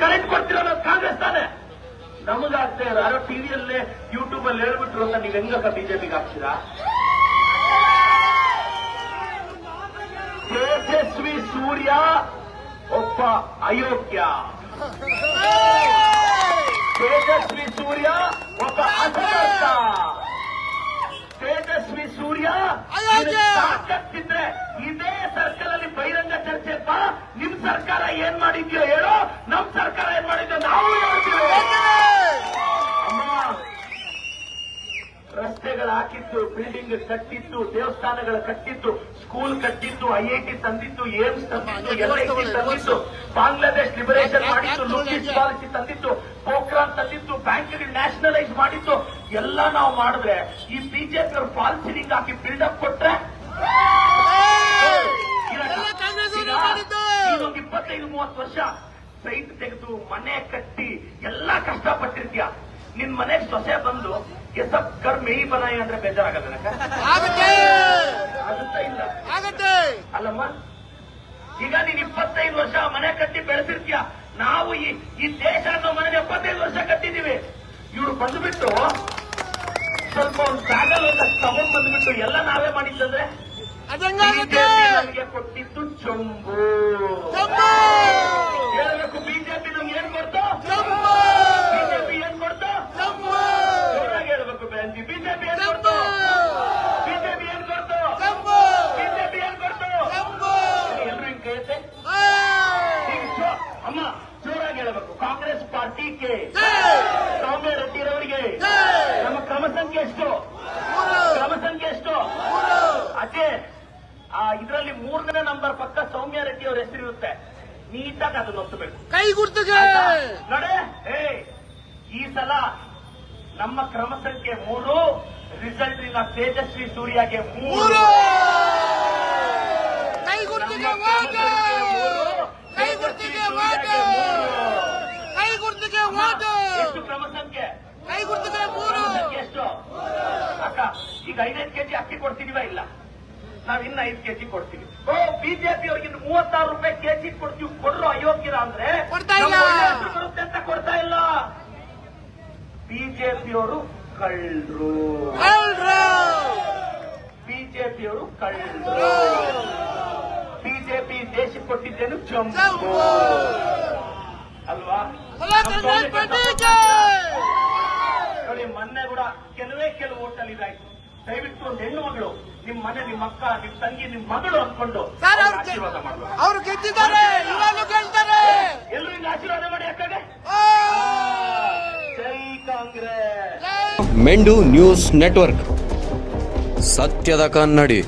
Current ಕೊಡ್ತಿರೋದು Congress ತಾನೆ. ನಮಗಾಗ್ತಾ ಇಲ್ಲ ಯಾರೋ ಟಿವಿಯಲ್ಲೇ ಯೂಟ್ಯೂಬ್ ಅಲ್ಲಿ ಹೇಳ್ಬಿಟ್ರು ಅಂತ ನೀವ್ ಹೆಂಗಪ್ಪ ಬಿಜೆಪಿಗೆ ಹಾಕ್ತೀರಾ? ತೇಜಸ್ವಿ ಸೂರ್ಯ ಒಬ್ಬ ಅಯೋಗ್ಯ. ತೇಜಸ್ವಿ ಸೂರ್ಯ ಒಬ್ಬ ಅಸಮರ್ಥ. ತೇಜಸ್ವಿ ಸೂರ್ಯ ಅಯೋಗ್ಯ! ತಾಕತ್ತಿದ್ರೆ ಇದೇ ಸರ್ಕಲ್ ಅಲ್ಲಿ ಬಹಿರಂಗ ಚರ್ಚೆ ಬಾ ನಿಮ್ ಸರ್ಕಾರ ಏನ್ ಮಾಡಿದ್ಯೋ ಹೇಳೋ ನಮ್ ಸರ್ಕಾರ ಏನ್ ಮಾಡಿದ್ಯೋ ನಾವು ಹೇಳ್ತೀವಿ ಅಮ್ಮ ರಸ್ತೆಗಳು ಹಾಕಿತ್ತು ಬಿಲ್ಡಿಂಗ್ ಕಟ್ಟಿತ್ತು ದೇವಸ್ಥಾನಗಳು ಕಟ್ಟಿತ್ತು ಸ್ಕೂಲ್ ಕಟ್ಟಿತ್ತು ಐಐಟಿ ತಂದಿತ್ತು ಏಮ್ಸ್ ತಂದಿತ್ತು ಎಲ್ಐಸಿ ತಂದಿತ್ತು ಬಾಂಗ್ಲಾದೇಶ್ ಲಿಬರೇಷನ್ ಮಾಡಿತ್ತು ಲೂಟಿಸ್ ಪಾಲಿಸಿ ತಂದಿತ್ತು ಪೋಖ್ರಾನ್ ತಂದಿತ್ತು ಬ್ಯಾಂಕ್ಗಳು ನ್ಯಾಷನಲೈಸ್ ಮಾಡಿತ್ತು. ಎಲ್ಲ ನಾವು ಮಾಡಿದ್ರೆ ಈ ಬಿಜೆಪಿ ಅವರು ಫಾಲ್ ಸೀಲಿಂಗ್ ಹಾಕಿ ಬಿಲ್ಡಪ್ ಕೊಟ್ರೆ. ಇನ್ನೊಂದು ಇಪ್ಪತ್ತೈದು ಮೂವತ್ತು ವರ್ಷ ಸೈಟ್ ತೆಗೆದು ಮನೆ ಕಟ್ಟಿ ಎಲ್ಲಾ ಕಷ್ಟಪಟ್ಟಿರ್ತೀಯ. ನಿನ್ ಮನೆ ಸೊಸೆ ಬಂದು ಎಸಪ್ ಕರ್ ಮೇಯಿ ಬನಾಯಿ ಅಂದ್ರೆ ಬೇಜಾರಾಗಲ್ಲ ಆಗುತ್ತಾ. ಇಲ್ಲ. ಆಗತ್ತೆ. ಅಲ್ಲಮ್ಮ ಈಗ ನೀನ್ ಇಪ್ಪತ್ತೈದು ವರ್ಷ ಮನೆ ಕಟ್ಟಿ ಬೆಳೆಸಿರ್ತೀಯ? ನಾವು ಈ ಈ ದೇಶ ಅನ್ನೋ ಮನೆ ಎಪ್ಪತ್ತೈದು ವರ್ಷ ಕಟ್ಟಿದೀವಿ. ಇವ್ರು ಬಂದ್ಬಿಟ್ಟು ಸ್ವಲ್ಪ ಒಂದು ಜಾಗ ಅಂತ ತಗೊಂಡ್ ಬಂದ್ಬಿಟ್ಟು ಎಲ್ಲ ನಾವೇ ಮಾಡಿದ್ದಂದ್ರೆ ನಮಗೆ ಕೊಟ್ಟಿದ್ದು ಚೊಂಬು ಜಂಬೂ ಹೇಳ್ಬೇಕು ಬಿಜೆಪಿ ನಮ್ಗೆ ಏನ್ ಕೊಡ್ತು ಜಂಬೂ ಬಿಜೆಪಿ ಏನ್ ಕೊಡ್ತು ಜಂಬೂ ಜೋರಾಗಿ ಹೇಳ್ಬೇಕು ಬೆಂಜಿ ಬಿಜೆಪಿ ಏನ್ ಕೊಡ್ತು ಬಿಜೆಪಿ ಏನ್ ಕೊಡ್ತು ಜಂಬೂ ಬಿಜೆಪಿ ಏನ್ ಕೊಡ್ತು ಜಂಬೂ ಎಲ್ರು ಹಿಂಗ್ ಕೈತೆ ಆ! ಈಗ ಜೋ- ಅಮ್ಮ ಜೋರಾಗಿ ಹೇಳ್ಬೇಕು ಕಾಂಗ್ರೆಸ್ ಪಾರ್ಟಿಗೆ ಜೈ! ಸೌಮ್ಯ ರೆಡ್ಡಿರವರಿಗೆ ಜೈ! ನಮ್ಮ ಕ್ರಮ ಸಂಖ್ಯೆ ಎಷ್ಟು ಮೂರು ಕ್ರಮ ಸಂಖ್ಯೆ ಎಷ್ಟು ಮೂರು ಅದೇ ಆ ಇದರಲ್ಲಿ ಮೂರನೇ ನಂಬರ್ ಪಕ್ಕ ಸೌಮ್ಯ ರೆಡ್ಡಿ ಅವ್ರ ಹೆಸರಿರುತ್ತೆ. ನೀಟಾಗಿ ಅದನ್ನ ಒತ್ತಬೇಕು ಕೈ ಗುರ್ತು ನಡೆ? ಏ ಈ ಸಲ ನಮ್ಮ ಕ್ರಮ ಸಂಖ್ಯೆ ಮೂರು ರಿಸಲ್ಟ್ ಇಲ್ಲ ತೇಜಸ್ವಿ ಸೂರ್ಯಗೆ ಮೂರು. ಕೈ ಗುರ್ತಿಗೆ ಕೈ ಗುರ್ತಿಗೆ. ಕೈ ಗುರ್ತಿಗೆ ಎಷ್ಟು ಕ್ರಮ ಸಂಖ್ಯೆ? ಕೈ ಗುರ್ತಿಗೆ ಮೂರು! ಎಷ್ಟು? ಅಕ್ಕ ಈಗ ಐದೈದು ಕೆಜಿ ಅಕ್ಕಿ ಕೊಡ್ತಿದೀವ ಇಲ್ಲ? ನಾವ್ ಇನ್ನ ಐದು ಕೆಜಿ ಕೊಡ್ತೀವಿ. ಓ ಬಿಜೆಪಿ ಅವ್ರಿಗೆ ಇನ್ನು ಮೂವತ್ತಾರು ರೂಪಾಯಿ ಕೆಜಿ ಕೊಡ್ತೀವಿ. ಕೊಡ್ರು ಅಯೋಗ್ಯರ ಅಂದ್ರೆ ಬರುತ್ತೆ ಅಂತ ಕೊಡ್ತಾ ಇಲ್ಲ. ಬಿಜೆಪಿಯವರು ಕಳ್ಳರು. ಬಿಜೆಪಿಯವರು ಕಳ್ಳರು. ಬಿಜೆಪಿ ದೇಶಕ್ಕೆ ಕೊಟ್ಟಿದ್ದೇನು ಚಂಪು ಜಂಬೂ. ಅಲ್ವಾ? ನೋಡಿ ಮೊನ್ನೆ ಕೂಡ ಕೆಲವೇ ಕೆಲವು ಓಟಲ್ಲಿ ಇದಾಯ್ತು. ದಯವಿಟ್ಟು ಒಂದು ಹೆಣ್ಣು ಮಗಳು ನಿಮ್ ಮನೆ ನಿಮ್ ಅಕ್ಕ ನಿಮ್ ತಂಗಿ ನಿಮ್ ಮಗಳು ಅನ್ಕೊಂಡು ಸರ್ ಅವ್ರು ಆಶೀರ್ವಾದ ಮಾಡುವ ಅವ್ರು ಗೆದ್ದಿದ್ದಾರೆ ಇವಾಗಲೂ ಗೆಲ್ತಾರೆ. ಎಲ್ಲರೂ ಹಿಂಗ ಆಶೀರ್ವಾದ ಮಾಡಿ ಅಕ್ಕಗೆ ಆ! ಜೈ ಕಾಂಗ್ರೆಸ್. ಜೈ ಮೆಂಡು ನ್ಯೂಸ್ ನೆಟ್ವರ್ಕ್. ಸತ್ಯದ ಕನ್ನಡಿ.